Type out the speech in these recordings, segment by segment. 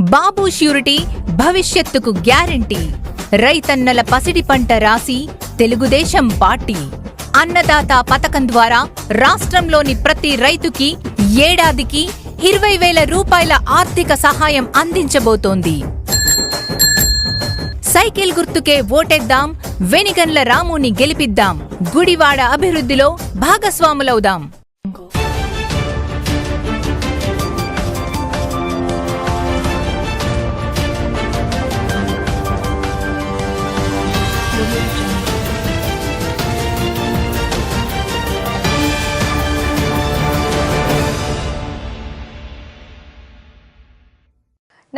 బాబు surety భవిష్యత్తుకు guarantee. రైతన్నల పసిడి పంట రాసి తెలుగుదేశం పార్టీ. అన్నదాత పథకం ద్వారా రాష్ట్రంలోని ప్రతి రైతుకి ఏడాదికి ఇరవై వేల రూపాయల ఆర్థిక సహాయం అందించబోతోంది. సైకిల్ గుర్తుకే ఓటేద్దాం వెనిగన్ల రాముని గెలిపిద్దాం గుడివాడ అభివృద్ధిలో భాగస్వాములవుదాం.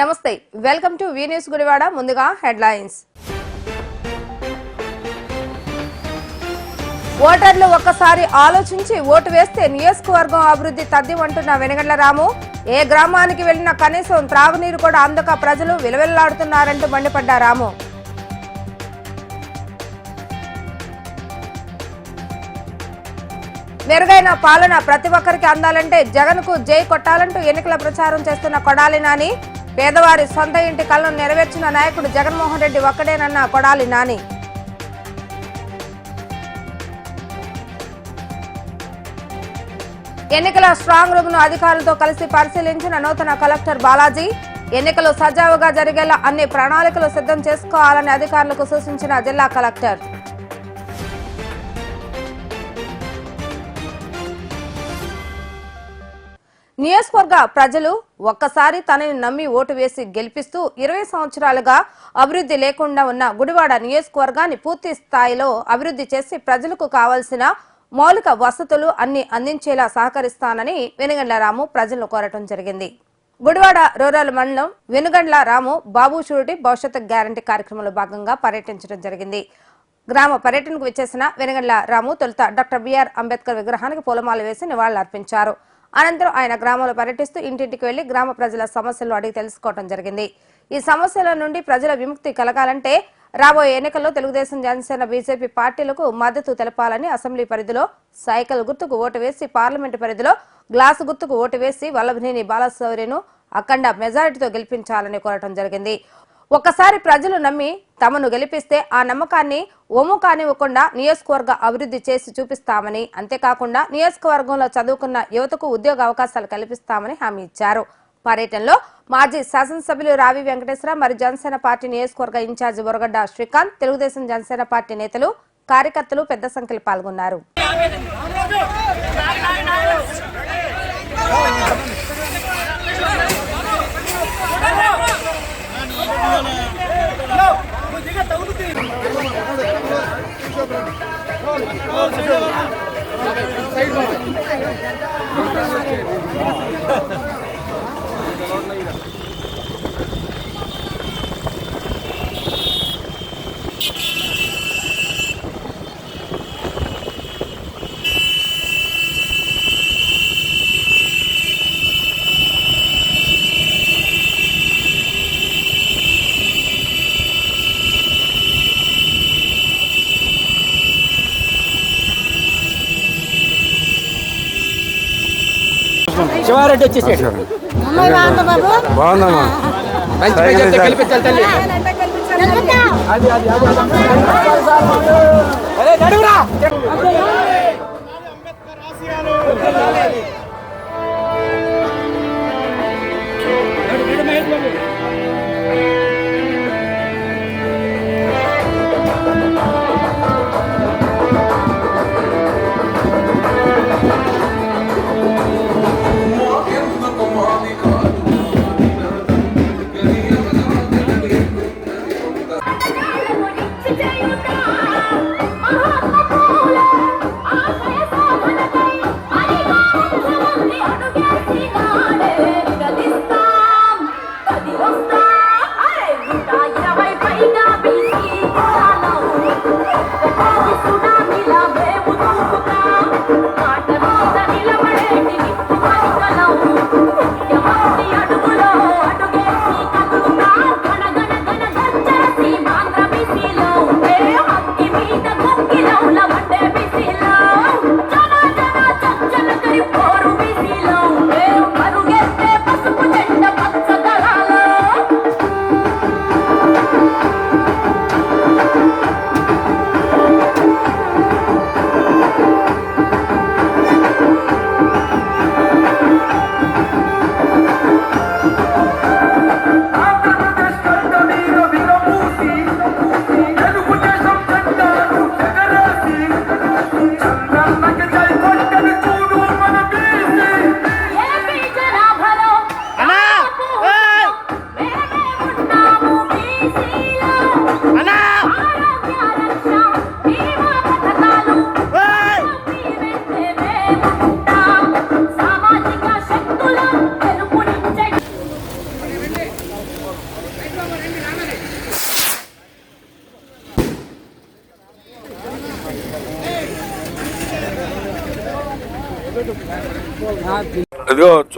నమస్తే welcome to V news Gudivada ముందుగా హెడ్లైన్స్. ఓటర్లు ఒక్కసారి ఆలోచించి ఓటు వేస్తే నియోజకవర్గం అభివృద్ధి తద్దిమంటున్న వెనగండ్ల రాము. ఏ గ్రామానికి వెళ్ళినా కనీసం త్రాగునీరు కూడా అందక ప్రజలు విలవిల్లాడుతున్నారంటూ మండిపడ్డ రాము. మెరుగైన పాలన ప్రతి ఒక్కరికి అందాలంటే జగన్కు జై కొట్టాలంటూ ఎన్నికల ప్రచారం చేస్తున్న కొడాలి నాని. పేదవారి సొంత ఇంటి కలను నెరవేర్చిన నాయకుడు జగన్మోహన్ రెడ్డి ఒక్కడేనన్న కొడాలి నాని. ఎన్నికల స్ట్రాంగ్ రూమ్ను అధికారులతో కలిసి పరిశీలించిన నూతన కలెక్టర్ బాలాజీ ఎన్నికలు సజావుగా జరిగేలా అన్ని ప్రణాళికలు సిద్ధం చేసుకోవాలని అధికారులకు సూచించిన జిల్లా కలెక్టర్. నియోజకవర్గ ప్రజలు ఒక్కసారి తనని నమ్మి ఓటు వేసి గెలిపిస్తూ ఇరవై సంవత్సరాలుగా అభివృద్ధి లేకుండా ఉన్న గుడివాడ నియోజకవర్గాన్ని పూర్తి స్థాయిలో అభివృద్ధి చేసి ప్రజలకు కావాల్సిన మౌలిక వసతులు అన్ని అందించేలా సహకరిస్తానని వెనుగండ్ల రాము ప్రజలను కోరటం జరిగింది. గుడివాడ రూరల్ మండలం వెనుగండ్ల రాము బాబు షూరిటీ భవిష్యత్తు గ్యారంటీ కార్యక్రమంలో భాగంగా పర్యటించడం జరిగింది. గ్రామ పర్యటనకు విచ్చేసిన వెనుగండ్ల రాము తొలుత డాక్టర్ బిఆర్ అంబేద్కర్ విగ్రహానికి పూలమాల వేసి నివాళులర్పించారు. అనంతరం ఆయన గ్రామంలో పర్యటిస్తూ ఇంటింటికి వెళ్ళి గ్రామ ప్రజల సమస్యలు అడిగి తెలుసుకోవడం జరిగింది. ఈ సమస్యల నుండి ప్రజల విముక్తి కలగాలంటే రాబోయే ఎన్నికల్లో తెలుగుదేశం జనసేన బీజేపీ పార్టీలకు మద్దతు తెలపాలని అసెంబ్లీ పరిధిలో సైకిల్ గుర్తుకు ఓటు వేసి పార్లమెంటు పరిధిలో గ్లాసు గుర్తుకు ఓటు వేసి వల్లభనేని బాలశౌర్యను అఖండ మెజారిటీతో గెలిపించాలని కోరటం జరిగింది. ఒక్కసారి ప్రజలు నమ్మి తమను గెలిపిస్తే ఆ నమ్మకాన్ని ఒము కానివ్వకుండా నియోజకవర్గ అభివృద్ధి చేసి చూపిస్తామని అంతేకాకుండా నియోజకవర్గంలో చదువుకున్న యువతకు ఉద్యోగ అవకాశాలు కల్పిస్తామని హామీ ఇచ్చారు. పర్యటనలో మాజీ శాసనసభ్యులు రావి వెంకటేశ్వర మరియు జనసేన పార్టీ నియోజకవర్గ ఇన్ఛార్జి బొరగడ్డ శ్రీకాంత్ తెలుగుదేశం జనసేన పార్టీ నేతలు కార్యకర్తలు పెద్ద సంఖ్యలో పాల్గొన్నారు. Thank you. శివారెడ్డి వచ్చేసాడు బాగుందమ్మా మంచి తల్లి అది అది అది నడువురా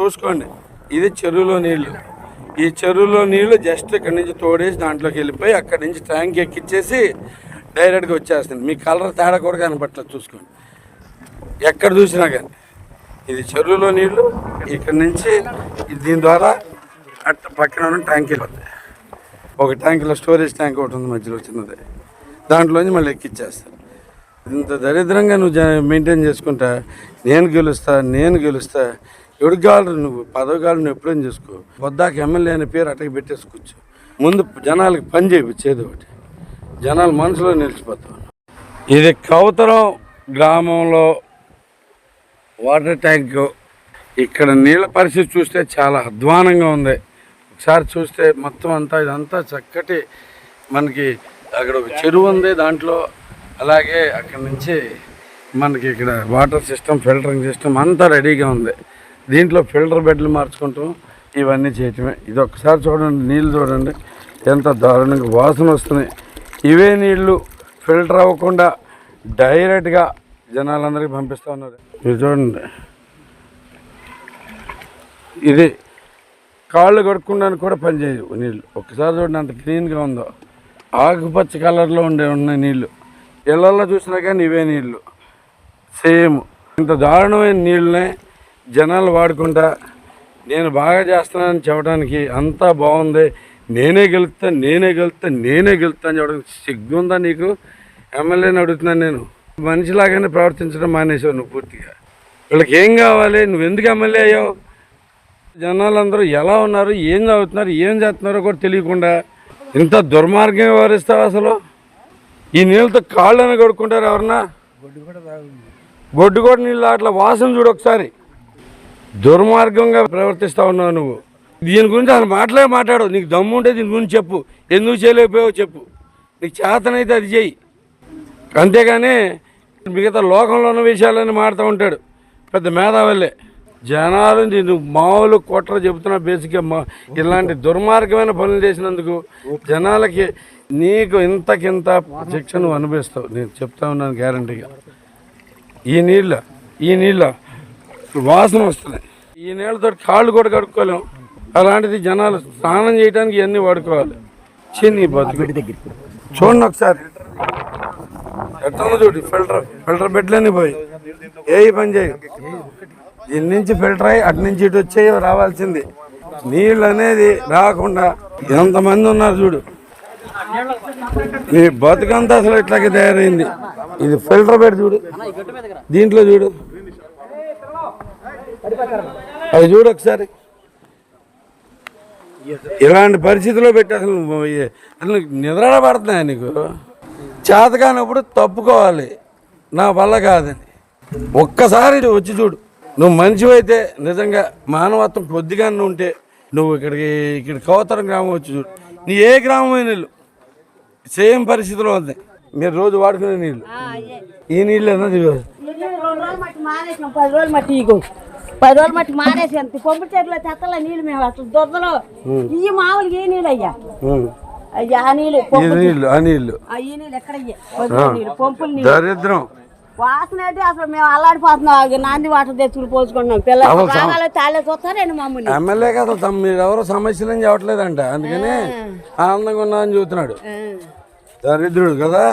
చూసుకోండి. ఇది చెరువులో నీళ్ళు. ఈ చెరువులో నీళ్ళు జస్ట్ ఇక్కడి నుంచి తోడేసి దాంట్లోకి వెళ్ళిపోయి అక్కడి నుంచి ట్యాంక్ ఎక్కిచ్చేసి డైరెక్ట్గా వచ్చేస్తుంది. మీ కలర్ తేడా కూడా కనపట్లేదు చూసుకోండి. ఎక్కడ చూసినా కానీ. ఇది చెరువులో నీళ్ళు. ఇక్కడి నుంచి దీని ద్వారా అట్ట పక్కన ఉన్న ట్యాంక్ ఒక ట్యాంకీలో స్టోరేజ్ ట్యాంక్ ఒకటి ఉంది మధ్యలో చిన్నది. దాంట్లోంచి మళ్ళీ ఎక్కిచ్చేస్తారు. ఇంత దరిద్రంగా నువ్వు మెయింటైన్ చేసుకుంటా నేను గెలుస్తా నేను గెలుస్తా ఎవరికి కావాలి నువ్వు పదవి కావాలి నువ్వు ఎప్పుడేం చేసుకో. పొద్దాకి ఎమ్మెల్యే అనే పేరు అటకి పెట్టేసుకోవచ్చు ముందు జనాలకి పని చేయించేది ఒకటి. జనాలు మనసులో నిలిచిపోతాం ఇది కౌతరం గ్రామంలో వాటర్ ట్యాంక్. ఇక్కడ నీళ్ళ పరిస్థితి చూస్తే చాలా అధ్వానంగా ఉంది. ఒకసారి చూస్తే మొత్తం అంతా ఇదంతా చక్కటి మనకి అక్కడ ఒక చెరువు ఉంది దాంట్లో. అలాగే అక్కడ నుంచి మనకి ఇక్కడ వాటర్ సిస్టమ్ ఫిల్టరింగ్ సిస్టమ్ అంతా రెడీగా ఉంది. దీంట్లో ఫిల్టర్ బెడ్లు మార్చుకుంటాం. ఇవన్నీ చేయటమే. ఇది ఒకసారి చూడండి నీళ్ళు చూడండి. ఎంత దారుణంగా వాసన వస్తున్నాయి. ఇవే నీళ్ళు ఫిల్టర్ అవ్వకుండా డైరెక్ట్గా జనాలందరికీ పంపిస్తూ ఉన్నారు. ఇది చూడండి. ఇది కాళ్ళు కడుక్కోవడానికి కూడా పనిచేయవు నీళ్ళు. ఒక్కసారి చూడండి అంత క్లీన్గా ఉందో. ఆకుపచ్చ కలర్లో ఉండే ఉన్నాయి నీళ్ళు. ఇళ్ళల్లో చూసినా కానీ ఇవే నీళ్ళు. సేమ్. ఇంత దారుణమైన నీళ్ళనే జనాలు వాడుకుంటా నేను బాగా చేస్తున్నానని చెప్పడానికి అంతా బాగుంది. నేనే గెలుస్తా నేనే గెలుస్తా నేనే గెలుస్తా అని చెప్పడానికి సిగ్గుందా నీకు? ఎమ్మెల్యేని అడుగుతున్నాను నేను. మనిషిలాగానే ప్రవర్తించడం మానేసావు నువ్వు పూర్తిగా. వీళ్ళకి ఏం కావాలి? నువ్వు ఎందుకు ఎమ్మెల్యే అయ్యావు? జనాలందరూ ఎలా ఉన్నారు? ఏం చదువుతున్నారు? ఏం చేస్తున్నారో కూడా తెలియకుండా ఇంత దుర్మార్గం వ్యవహరిస్తావు అసలు? ఈ నీళ్ళతో కాళ్ళని కడుక్కుంటారు ఎవరన్నా? గొడ్డు కూడా నీళ్ళు అట్లా వాసన చూడు ఒకసారి. దుర్మార్గంగా ప్రవర్తిస్తా ఉన్నావు నువ్వు. దీని గురించి అసలు మాటలే మాట్లాడు నీకు దమ్ము ఉంటే దీని గురించి చెప్పు. ఎందుకు చేయలేకపోయావో చెప్పు. నీకు చేతనైతే అది చెయ్యి. అంతేగాని మిగతా లోకంలో ఉన్న విషయాలని మాడుతూ ఉంటాడు. పెద్ద మేధావల్లే. జనాలు నేను మామూలు కుట్ర చెబుతున్నా బేసిక్గా మా ఇలాంటి దుర్మార్గమైన పనులు చేసినందుకు జనాలకి నీకు ఇంతకింత శిక్ష నువ్వు నేను చెప్తా ఉన్నాను గ్యారంటీగా ఈ నీళ్ళ ఈ నీళ్ళ వాసన వస్తున్నాయి ఈ నీళ్ళతో కాళ్ళు కూడా కడుక్కోలేం. అలాంటిది జనాలు స్నానం చేయడానికి ఇవన్నీ వాడుకోవాలి. చిన్ని బతుకు. చూడండి ఒకసారి. ఎట్లా చూడు ఫిల్టర్ ఫిల్టర్ బెడ్లన్నీ పోయి. ఏ పని చేయి దీని నుంచి ఫిల్టర్ అయ్యి అటు నుంచి ఇటు వచ్చే రావాల్సింది. నీళ్ళు అనేది రాకుండా ఎంతమంది ఉన్నారు చూడు. నీ బతుకంతా అసలు ఇట్లాగే తయారైంది. ఇది ఫిల్టర్ బెడ్ చూడు. దీంట్లో చూడు. అది చూడు ఒకసారి. ఇలాంటి పరిస్థితిలో పెట్టి అసలు అసలు నిద్ర పడుతున్నాయి నీకు? చేత కానప్పుడు తప్పుకోవాలి. నా వల్ల కాదని. ఒక్కసారి వచ్చి చూడు. నువ్వు మంచివైతే నిజంగా మానవత్వం కొద్దిగా ఉంటే నువ్వు ఇక్కడికి ఇక్కడ కౌతరం గ్రామం వచ్చి చూడు. నీ ఏ గ్రామమైన నీళ్ళు సేమ్ పరిస్థితిలో ఉంది. మీరు రోజు వాడుకునే నీళ్ళు. ఈ నీళ్ళు అన్నది పది రోజులు మట్టి మానేసి అంత పంపు చెట్లు తెత్తల నీళ్ళు మేము అసలు దొరదలో. ఈ మామూలుగా ఈ నీళ్ళు అయ్యా. అయ్యా ఆ నీళ్ళు ఈ పంపు నీళ్ళు ఆ నీళ్ళు. ఆ ఈ నీళ్ళు ఎక్కడ అయ్యా? పొద్దున నీళ్ళు పంపుల నీళ్ళు. దరిద్రం. వాసన అయితే అసలు మేము అల్లాడిపోతున్నాం. ఆ నాంది వాటర్ తెచ్చుకుని పోసుకుంటున్నాం పిల్లలు బాగాలే తాళే చూస్తారండి మమ్మల్ని? ఎమ్మెల్యే కదా తమ మీరు ఎవరో సమస్యలు చెప్పట్లేదంట. అందుకని ఆనందంగా ఉన్నా అని చూస్తున్నాడు దరిద్రుడు కదా.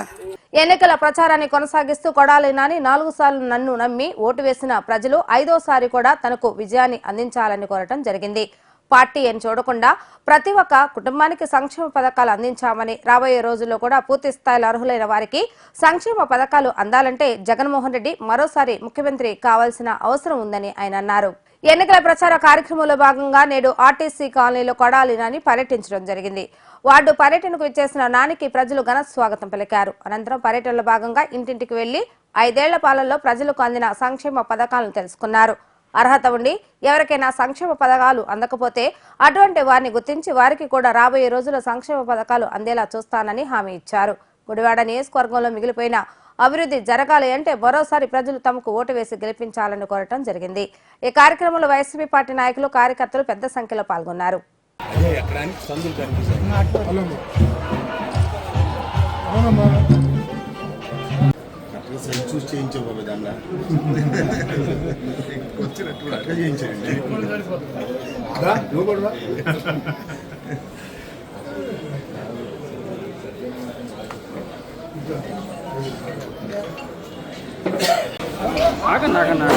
ఎన్నికల ప్రచారాన్ని కొనసాగిస్తూ కొడాలి నాని నాలుగు సార్లు నన్ను నమ్మి ఓటు వేసిన ప్రజలు ఐదోసారి కూడా తనకు విజయాన్ని అందించాలని కోరటం జరిగింది. పార్టీ అని చూడకుండా ప్రతి ఒక్క కుటుంబానికి సంక్షేమ పథకాలు అందించామని రాబోయే రోజుల్లో కూడా పూర్తి స్థాయిలో అర్హులైన వారికి సంక్షేమ పథకాలు అందాలంటే జగన్మోహన్ రెడ్డి మరోసారి ముఖ్యమంత్రి కావాల్సిన అవసరం ఉందని ఆయన అన్నారు. ఎన్నికల ప్రచార కార్యక్రమంలో భాగంగా నేడు ఆర్టీసీ కాలనీలో కొడాలి నాని పర్యటించడం జరిగింది. వార్డు పర్యటనకు ఇచ్చేసిన నానికి ప్రజలు ఘన స్వాగతం పలికారు. అనంతరం పర్యటనలో భాగంగా ఇంటింటికి వెళ్ళి ఐదేళ్ళ పాలనలో ప్రజలకు అందిన సంక్షేమ పథకాలను తెలుసుకున్నారు. అర్హత ఉండి ఎవరికైనా సంక్షేమ పథకాలు అందకపోతే అటువంటి వారిని గుర్తించి వారికి కూడా రాబోయే రోజుల్లో సంక్షేమ పథకాలు అందేలా చూస్తానని హామీ ఇచ్చారు. గుడివాడ నియోజకవర్గంలో మిగిలిపోయిన అభివృద్ధి జరగాలి అంటే మరోసారి ప్రజలు తమకు ఓటు వేసి గెలిపించాలని కోరటం జరిగింది. ఈ కార్యక్రమంలో వైసీపీ పార్టీ నాయకులు కార్యకర్తలు పెద్ద సంఖ్యలో పాల్గొన్నారు. సరే చూసి చేయించావు బాబు దాంట్లో వచ్చినట్టు అట్లా చేయించండి నువ్వు కూడా రా. ఆగండి ఆగండి.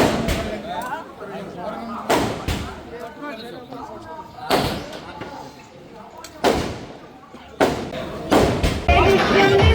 Thank you.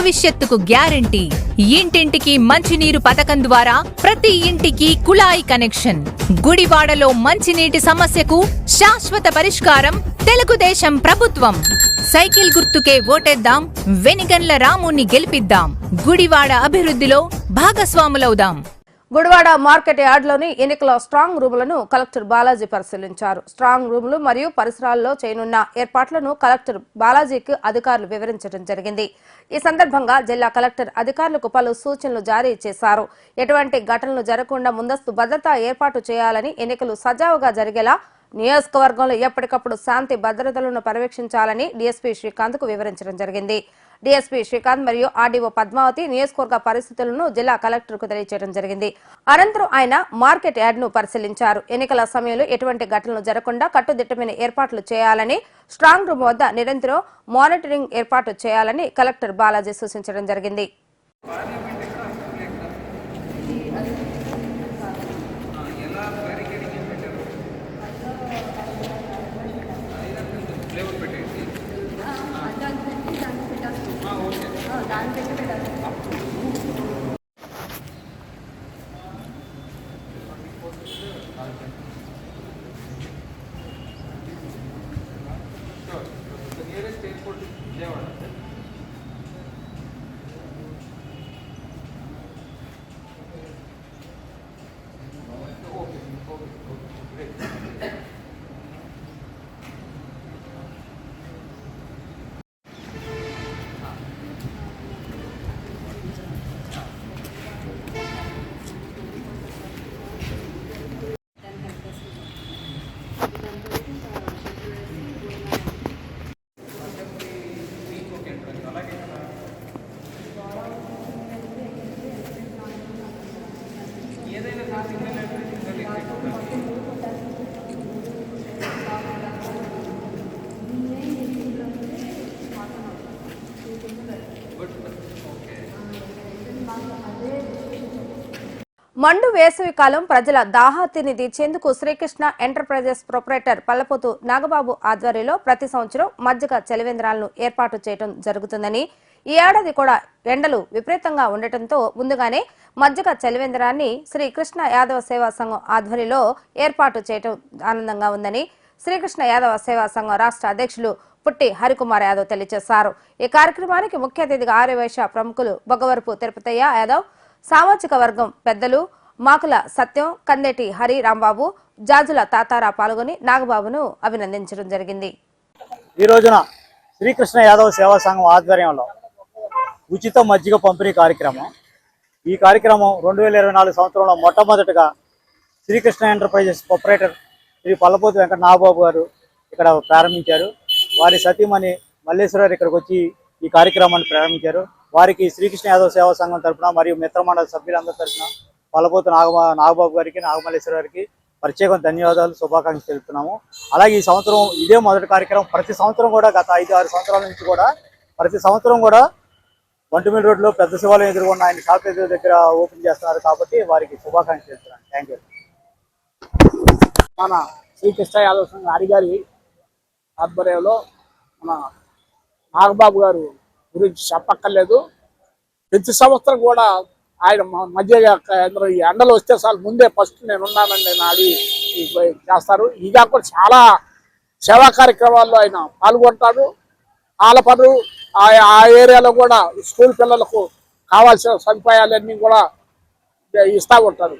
భవిష్యత్తుకు గ్యారంటీ. ఇంటింటికి మంచినీరు పథకం ద్వారా ప్రతి ఇంటికి కుళాయి కనెక్షన్. గుడివాడలో మంచినీటి సమస్యకు శాశ్వత పరిష్కారం తెలుగుదేశం ప్రభుత్వం. సైకిల్ గుర్తుకే ఓటేద్దాం వెనిగన్ల రాముని గెలిపిద్దాం. గుడివాడ అభివృద్ధిలో భాగస్వాములవుదాం. గుడివాడ మార్కెట్ యార్డ్లోని ఎన్నికల స్ట్రాంగ్ రూములను కలెక్టర్ బాలాజీ పరిశీలించారు. స్ట్రాంగ్ రూములు మరియు పరిసరాల్లో చేయనున్న ఏర్పాట్లను కలెక్టర్ బాలాజీకి అధికారులు వివరించడం జరిగింది. ఈ సందర్భంగా జిల్లా కలెక్టర్ అధికారులకు పలు సూచనలు జారీ చేశారు. ఎటువంటి ఘటనలు జరగకుండా ముందస్తు భద్రతా ఏర్పాటు చేయాలని ఎన్నికలు సజావుగా జరిగేలా నియోజకవర్గంలో ఎప్పటికప్పుడు శాంతి భద్రతలను పర్యవేక్షించాలని డీఎస్పీ శ్రీకాంత్కు వివరించడం జరిగింది. డీఎస్పీ శ్రీకాంత్ మరియు ఆర్డీఓ పద్మావతి నియోజకవర్గ పరిస్థితులను జిల్లా కలెక్టర్కు తెలియజేయడం జరిగింది. అనంతరం ఆయన మార్కెట్ యార్డ్ను పరిశీలించారు. ఎన్నికల సమయంలో ఎటువంటి ఘటనలు జరగకుండా కట్టుదిట్టమైన ఏర్పాట్లు చేయాలని స్ట్రాంగ్ రూమ్ వద్ద నిరంతరం మానిటరింగ్ ఏర్పాటు చేయాలని కలెక్టర్ బాలాజీ సూచించడం జరిగింది. మండు వేసవి కాలం ప్రజల దాహాతిని తీర్చేందుకు శ్రీకృష్ణ ఎంటర్ప్రైజెస్ ప్రొపరేటర్ పల్లపోతు నాగబాబు ఆధ్వర్యంలో ప్రతి సంవత్సరం మజ్జిగ చలివేంద్రాలను ఏర్పాటు చేయడం జరుగుతుందని ఈ ఏడాది కూడా ఎండలు విపరీతంగా ఉండటంతో ముందుగానే మజ్జిగ చలివేంద్రాన్ని శ్రీకృష్ణ యాదవ సేవా సంఘం ఆధ్వర్యంలో ఏర్పాటు చేయడం ఆనందంగా ఉందని శ్రీకృష్ణ యాదవ సేవా సంఘం రాష్ట్ర అధ్యక్షులు పుట్టి హరికుమార్ యాదవ్ తెలియజేశారు. ఈ కార్యక్రమానికి ముఖ్య అతిథిగా ఆర్యవైశ్య ప్రముఖులు బొగవరపు తిరుపతయ్య యాదవ్ సామాజిక వర్గం పెద్దలు మాకుల సత్యం కందేటి హరి రాంబాబు జాజుల తాతారా పాల్గొని నాగబాబును అభినందించడం జరిగింది. ఈ రోజున శ్రీకృష్ణ యాదవ్ సేవా సంఘం ఆధ్వర్యంలో ఉచిత మజ్జిగ పంపిణీ కార్యక్రమం. ఈ కార్యక్రమం రెండు వేల ఇరవై నాలుగు సంవత్సరంలో మొట్టమొదటిగా శ్రీకృష్ణ ఎంటర్ప్రైజెస్ ఆపరేటర్ శ్రీ పల్లపోతు వెంకట నాగబాబు గారు ఇక్కడ ప్రారంభించారు. వారి సతీమణి మల్లేశ్వరరావు ఇక్కడికి వచ్చి ఈ కార్యక్రమాన్ని ప్రారంభించారు. వారికి శ్రీకృష్ణ యాదవ్ సేవా సంఘం తరపున మరియు మిత్రమండల సభ్యులందరి తరపున పలపోతు నాగ నాగబాబు గారికి నాగమల్లేశ్వర గారికి ప్రత్యేక ధన్యవాదాలు శుభాకాంక్షలు తెలుపుతున్నాము. అలాగే ఈ సంవత్సరం ఇదే మొదటి కార్యక్రమం. ప్రతి సంవత్సరం కూడా గత ఐదు ఆరు సంవత్సరాల నుంచి కూడా ప్రతి సంవత్సరం కూడా వంటమిల్ రోడ్లో పెద్ద శివాలయం ఎదుర్కొన్న ఆయన షాప్ ఎదురు దగ్గర ఓపెన్ చేస్తున్నారు కాబట్టి వారికి శుభాకాంక్షలు తెలుపుతున్నాను. Thank you. మన శ్రీకృష్ణ యాదవ్ సంఘ అడిగారి ఆధ్వర్యంలో మన నాగబాబు గారు గురించి చెప్పక్కర్లేదు. ప్రతి సంవత్సరం కూడా ఆయన మధ్య కేంద్రం ఈ ఎండలు వస్తే చాలు ముందే ఫస్ట్ నేను ఉన్నానండి నేను అడిగి చేస్తారు. ఇక కాకుండా చాలా సేవా కార్యక్రమాల్లో ఆయన పాల్గొంటాడు. ఆలపడు ఆ ఆ ఏరియాలో కూడా స్కూల్ పిల్లలకు కావాల్సిన సదుపాయాలన్నీ కూడా ఇస్తూ ఉంటారు.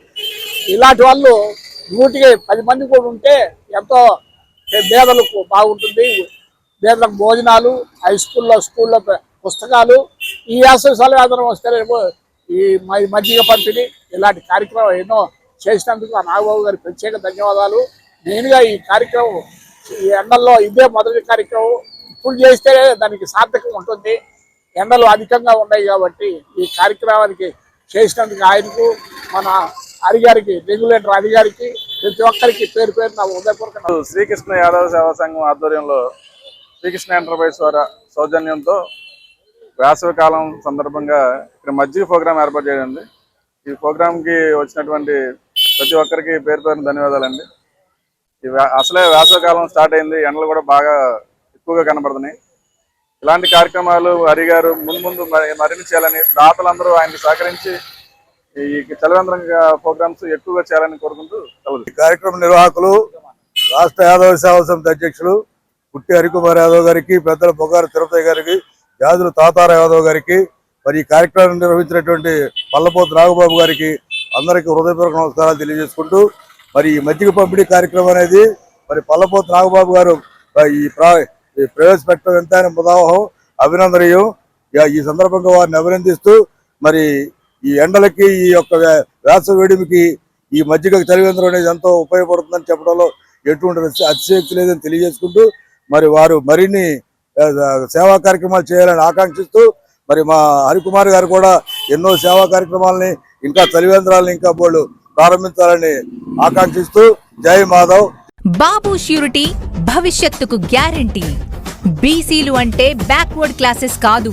ఇలాంటి వాళ్ళు నూటికి పది మంది కూడా ఉంటే ఎంతో పేదలకు బాగుంటుంది. పేదలకు భోజనాలు హై స్కూల్లో స్కూల్లో పుస్తకాలు ఈ వేసవి సెలవు వస్తేనేమో ఈ మజ్జిగ పంపిణీ ఇలాంటి కార్యక్రమం ఎన్నో చేసినందుకు ఆ నాగబాబు గారికి ప్రత్యేక ధన్యవాదాలు. మెయిన్గా ఈ కార్యక్రమం ఈ ఎండల్లో ఇదే మొదటి కార్యక్రమం. ఇప్పుడు చేస్తే దానికి సార్థకం ఉంటుంది. ఎండలు అధికంగా ఉన్నాయి కాబట్టి ఈ కార్యక్రమానికి చేసినందుకు ఆయనకు మన అధికారికి రెగ్యులేటర్ అధికారికి ప్రతి ఒక్కరికి పేరు పేరు నా ఉదయపూర్వక శ్రీకృష్ణ యాదవ సేవా సంఘం ఆధ్వర్యంలో శ్రీకృష్ణ ఎంటర్ప్రైజ్ వారి సౌజన్యంతో వేసవి కాలం సందర్భంగా ఇక్కడ మజ్జిగ ప్రోగ్రాం ఏర్పాటు చేయండి. ఈ ప్రోగ్రాంకి వచ్చినటువంటి ప్రతి ఒక్కరికి పేరు పేరున ధన్యవాదాలండి. ఈ అసలే వేసవి కాలం స్టార్ట్ అయింది ఎండలు కూడా బాగా ఎక్కువగా కనబడుతున్నాయి. ఇలాంటి కార్యక్రమాలు హరి గారు ముందు ముందు మరిన్ని చేయాలని దాతలందరూ ఆయనకి సహకరించి ఈ చలవేంద్రం ప్రోగ్రామ్స్ ఎక్కువగా చేయాలని కోరుకుంటూ ఈ కార్యక్రమ నిర్వాహకులు రాష్ట్ర యాదవ సేవా సమితి అధ్యక్షులు పుట్టి హరికుమార్ యాదవ్ గారికి పెద్దల బొగారు తిరుపతి గారికి జాజుల తాతార యాదవ్ గారికి మరి ఈ కార్యక్రమం నిర్వహించినటువంటి పల్లపోతు నాగబాబు గారికి అందరికీ హృదయపూర్వక నమస్కారాలు తెలియజేసుకుంటూ మరి ఈ మజ్జిగ పంపిణీ కార్యక్రమం అనేది మరి పల్లపోతు నాగబాబు గారు ఈ ప్రా ఈ ప్రవేశపెట్టడం ఎంత ముదావహం అభినందనీయం. ఈ సందర్భంగా వారిని అభినందిస్తూ మరి ఈ ఎండలకి ఈ యొక్క వే- వేడిమికి ఈ మజ్జిగ చలివేంద్రం అనేది ఎంతో ఉపయోగపడుతుందని చెప్పడంలో ఎటువంటి అతిశ- లేదని తెలియజేసుకుంటూ మరి వారు మరిన్ని సేవా కార్యక్రమాలు చేయాలని ఆకాంక్షిస్తూ మరి మా హరికుమార్ గారు కూడా ఎన్నో సేవా కార్యక్రమాలని ఇంకా చలివేంద్రాలను ఇంకా వాళ్ళు ప్రారంభించాలని ఆకాంక్షిస్తూ జై మాధవ్. బాబు ష్యూరిటీ భవిష్యత్తుకు గ్యారంటీ. బీసీలు అంటే బ్యాక్వర్డ్ క్లాసెస్ కాదు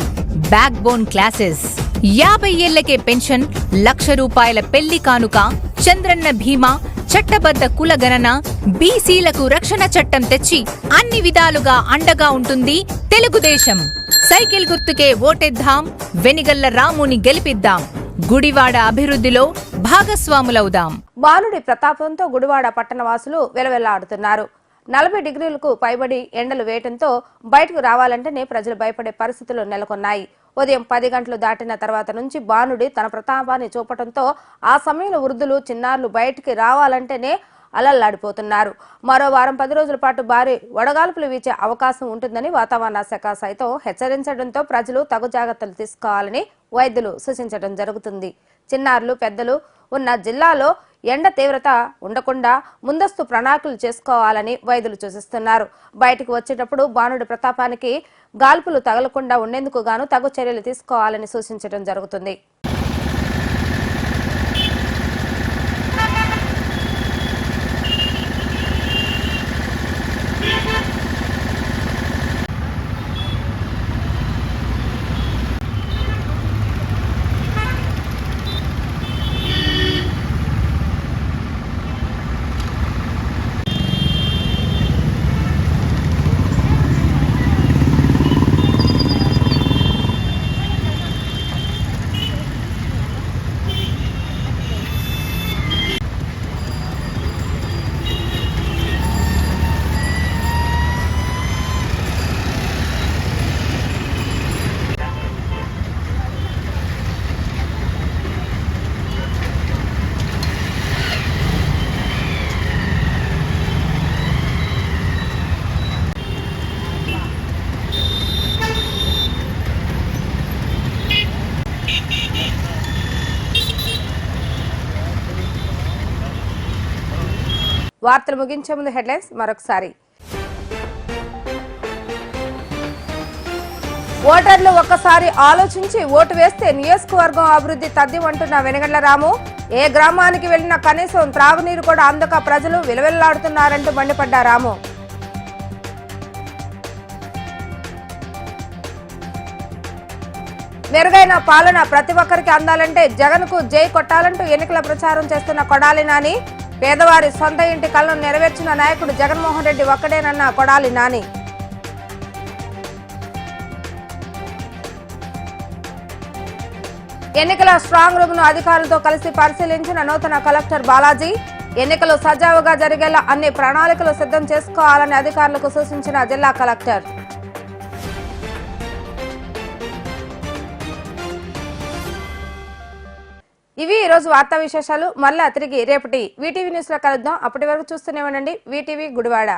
బ్యాక్ బోన్ క్లాసెస్. యాభై ఏళ్ళకే పెన్షన్ లక్ష రూపాయల పెళ్ళి కానుక చంద్రన్న భీమా చట్టబద్ధ కుల గణన బీసీలకు రక్షణ చట్టం తెచ్చి అన్ని విధాలుగా అండగా ఉంటుంది తెలుగుదేశం. సైకిల్ గుర్తుకే ఓటేద్దాం వెనిగల్ల రాముని గెలిపిద్దాం. గుడివాడ అభివృద్ధిలో భాగస్వాములవుదాం. బాలుడి ప్రతాపంతో గుడివాడ పట్టణవాసులు వెలవెల్లాడుతున్నారు. నలభై డిగ్రీలకు పైబడి ఎండలు వేయటంతో బయటకు రావాలంటేనే ప్రజలు భయపడే పరిస్థితులు నెలకొన్నాయి. ఉదయం పది గంటలు దాటిన తర్వాత నుంచి బాణుడి తన ప్రతాపాన్ని చూపటంతో ఆ సమయంలో వృద్ధులు చిన్నారులు బయటికి రావాలంటేనే అలల్లాడిపోతున్నారు మరో వారం పది రోజుల పాటు భారీ వడగాల్పులు వీచే అవకాశం ఉంటుందని వాతావరణ శాఖ సైతం హెచ్చరించడంతో ప్రజలు తగు జాగ్రత్తలు తీసుకోవాలని వైద్యులు సూచించడం జరుగుతుంది. చిన్నారులు పెద్దలు ఉన్న జిల్లాలో ఎండ తీవ్రత ఉండకుండా ముందస్తు ప్రణాళికలు చేసుకోవాలని వైద్యులు సూచిస్తున్నారు. బయటకు వచ్చేటప్పుడు బాణుడి ప్రతాపానికి గాల్పులు తగలకుండా ఉండేందుకు గాను తగు చర్యలు తీసుకోవాలని సూచించడం జరుగుతుంది. వార్తలు ముగించే ముందు హెడ్లైన్స్ మరొకసారి. ఓటర్లు ఒక్కసారి ఆలోచించి ఓటు వేస్తే నియోజకవర్గం అభివృద్ధి తద్దిమంటున్న వెనగండ్ల రాము. ఏ గ్రామానికి వెళ్ళినా కనీసం త్రాగునీరు కూడా అందక ప్రజలు విలవిల్లాడుతున్నారంటూ మండిపడ్డారాము రాము. మెరుగైన పాలన ప్రతి ఒక్కరికి అందాలంటే జగన్కు జై కొట్టాలంటూ ఎన్నికల ప్రచారం చేస్తున్న కొడాలి నాని పేదవారి సొంత ఇంటి కలను నెరవేర్చిన నాయకుడు జగన్మోహన్ రెడ్డి ఒక్కడేనన్న కొడాలి నాని. ఎన్నికల స్ట్రాంగ్ రూమ్ను అధికారులతో కలిసి పరిశీలించిన నూతన కలెక్టర్ బాలాజీ ఎన్నికలు సజావుగా జరిగేలా అన్ని ప్రణాళికలు సిద్ధం చేసుకోవాలని అధికారులకు సూచించిన జిల్లా కలెక్టర్. ఇవి ఈ రోజు వార్తా విశేషాలు. మళ్ళా తిరిగి రేపటి వీటీవీ న్యూస్లో కలుద్దాం. అప్పటి వరకు చూస్తూనే ఉండండి. వీటీవీ గుడివాడ.